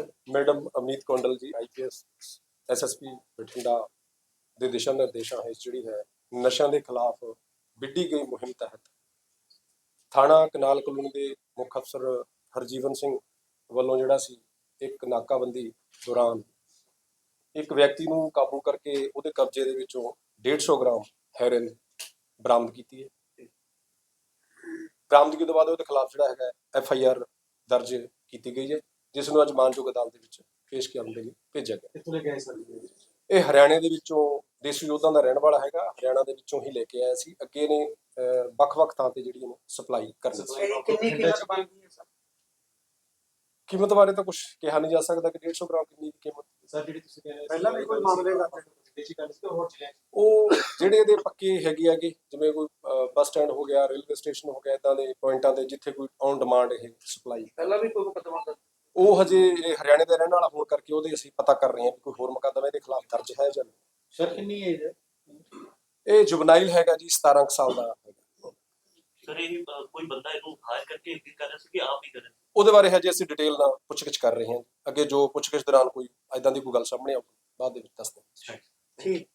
Madam Amneet Kondal ਜੀ IPS SSP Bathinda ਦੇ ਦਿਸ਼ਾ ਨਿਰਦੇਸ਼ਾਂ ਹੇਠ ਜਿਹੜੀ ਹੈ, ਨਸ਼ਿਆਂ ਦੇ ਖਿਲਾਫ ਵਿੱਢੀ ਗਈ ਮੁਹਿੰਮ ਤਹਿਤ ਥਾਣਾ ਕਨਾਲ ਕਲੋਨੀ ਦੇ ਮੁੱਖ ਅਫਸਰ ਹਰਜੀਵਨ ਸਿੰਘ ਵੱਲੋਂ ਜਿਹੜਾ ਸੀ ਇੱਕ ਨਾਕਾਬੰਦੀ ਦੌਰਾਨ ਇੱਕ ਵਿਅਕਤੀ ਨੂੰ ਕਾਬੂ ਕਰਕੇ ਉਹਦੇ ਕਬਜ਼ੇ ਦੇ ਵਿੱਚੋਂ 150 ਗ੍ਰਾਮ ਹੈਰੋਇਨ ਬਰਾਮਦ ਕੀਤੀ ਹੈ। ਬਰਾਮਦਗੀ ਤੋਂ ਬਾਅਦ ਉਹਦੇ ਖਿਲਾਫ ਜਿਹੜਾ ਹੈਗਾ ਐਫ ਆਈ ਆਰ ਦਰਜ ਕੀਤੀ ਗਈ ਹੈ। ਜਿਸ ਨੂੰ ਅੱਜ ਮਾਨਯੋਗ ਅਦਾਲਤ ਦੇ ਵਿੱਚ ਪੇਸ਼ ਕਰਨ ਦੇ ਲਈ ਭੇਜਿਆ ਗਿਆ। ਕਿੱਥੋਂ ਲੈ ਕੇ ਆਏ ਸਰ ਇਹ ਹਰਿਆਣੇ ਦੇ ਵਿੱਚੋਂ ਦੇਸੀ ਯੋਧਾਂ ਦਾ ਰਹਿਣ ਵਾਲਾ ਹੈਗਾ। ਹਰਿਆਣਾ ਦੇ ਵਿੱਚੋਂ ਹੀ ਲੈ ਕੇ ਆਇਆ ਸੀ। ਅੱਗੇ ਨੇ ਵੱਖ-ਵੱਖ ਥਾਂ ਤੇ ਜਿਹੜੀ ਇਹਨੂੰ ਸਪਲਾਈ ਕਰਨੀ ਸੀ। ਕਿੰਨੀ ਕੀਮਤ ਬਣਦੀ ਹੈ ਸਰ? ਕੀਮਤ ਬਾਰੇ ਤਾਂ ਕੁਝ ਕਿਹਾ ਨਹੀਂ ਜਾ ਸਕਦਾ ਕਿ 150 ਗ੍ਰਾਮ ਕਿੰਨੀ ਦੀ ਕੀਮਤ ਸਰ ਜਿਹੜੀ ਤੁਸੀਂ ਕਹਿੰਦੇ ਪਹਿਲਾਂ ਵੀ ਕੋਈ ਮਾਮਲੇ ਕਰਦੇ ਦੇਸੀ ਕੰਡ ਸੀ ਹੋਰ ਜ਼ਿਲ੍ਹੇ ਉਹ ਜਿਹੜੇ ਇਹਦੇ ਪੱਕੇ ਹੈਗੇ ਆਗੇ ਜਿਵੇਂ ਕੋਈ ਬੱਸ ਸਟੈਂਡ ਹੋ ਗਿਆ ਰੇਲਵੇ ਸਟੇਸ਼ਨ ਹੋ ਗਿਆ ਇਦਾਂ ਦੇ ਪੁਆਇੰਟਾਂ ਤੇ ਜਿੱਥੇ ਕੋਈ ਔਨ ਡਿਮਾਂਡ ਇਹ ਸਪਲਾਈ ਪਹਿਲਾਂ ਵੀ ਕੋਈ ਮੁਕੱਦਮਾ ਦਰਜ ਉਹ ਹਜੇ ਇਹ ਹਰਿਆਣੇ ਦਾ ਰਹਿਣ ਵਾਲਾ ਹੋਣ ਕਰਕੇ ਉਹਦੇ ਅਸੀਂ ਪਤਾ ਕਰ ਰਹੇ ਹਾਂ ਕਿ ਕੋਈ ਹੋਰ ਮੁਕੱਦਮਾ ਇਹਦੇ ਖਿਲਾਫ ਦਰਜ ਹੈ ਜਾਂ ਨਹੀਂ। ਸਰ ਕਿੰਨੀ ਏਜ ਹੈ? ਇਹ ਜੁਬਨਾਈਲ ਹੈਗਾ ਜੀ 17 ਕੁ ਸਾਲ ਦਾ ਹੈਗਾ। ਸਰ ਇਹ ਕੋਈ ਬੰਦਾ ਇਹਨੂੰ ਹਾਇਰ ਕਰਕੇ ਅੱਗੇ ਕਰ ਰਿਹਾ ਸੀ ਕਿ ਆਪ ਹੀ ਕਰ। ਰਿਹਾ? ਉਹਦੇ ਬਾਰੇ ਹਜੇ ਅਸੀਂ ਡਿਟੇਲ ਨਾਲ ਪੁੱਛਗਿੱਛ ਕਰ ਰਹੇ ਹਾਂ। ਅੱਗੇ ਜੋ ਪੁੱਛਗਿੱਛ ਦੌਰਾਨ ਕੋਈ ਐਦਾਂ ਦੀ ਕੋਈ ਗੱਲ ਸਾਹਮਣੇ ਆਊਗੀ ਬਾਅਦ ਦੇ ਵਿੱਚ ਦੱਸਦੇ ਹਾਂ ਠੀਕ।